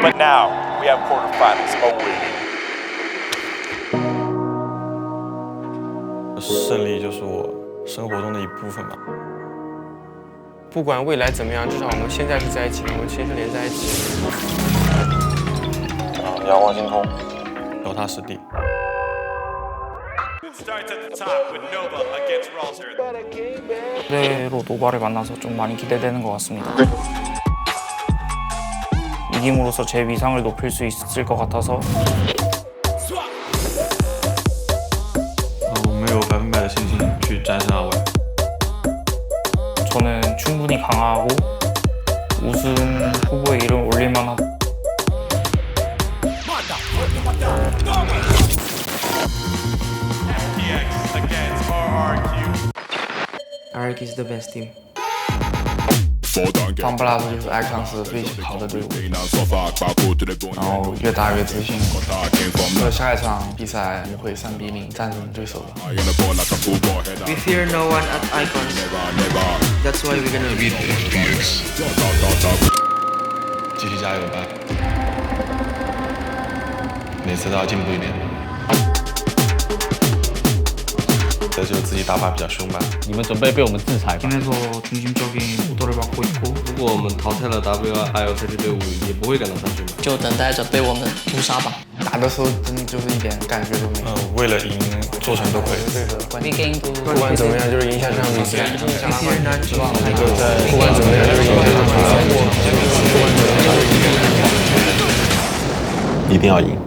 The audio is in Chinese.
But now we have quarterfinals awaiting. 胜利就是我生活中的一部分吧。不管未来怎么样，至少我们现在是在一起的，我们其实是连在一起的。啊，仰望星空，脚踏实地。 It starts at the top with Nova against Ralter. 그대로 노바를 만나서 좀 많이 기대되는 것 같습니다. 이김으로써 제 위상을 높일 수 있을 것 같아서 我没有百分百的信心去战胜阿伟。 저는 충분히 강하고 우승 후보에 이름 올릴 만한 FTX against RRQ. Ark is the best team。 汤布拉斯就是艾康斯最好的队伍，然后越打越自信。所以下一场比赛我们会三比零战胜对手的。 We fear no one at Icons. That's why we're gonna win. 继续加油吧，每次都要进步一点。这就是自己打法比较凶吧。你们准备被我们制裁吧？ 팀에서 중심적인 오더를 如果我们淘汰了 W I L C C 队伍，也不会感到伤心吧？就等待着被我们屠杀吧。打的时候真的就是一点感觉都没有。为了赢，做什么都可以。不管怎么样，就是赢下这场比赛。一些人呢，希望能够在不管怎么样，就是赢下这场比赛。一定要赢。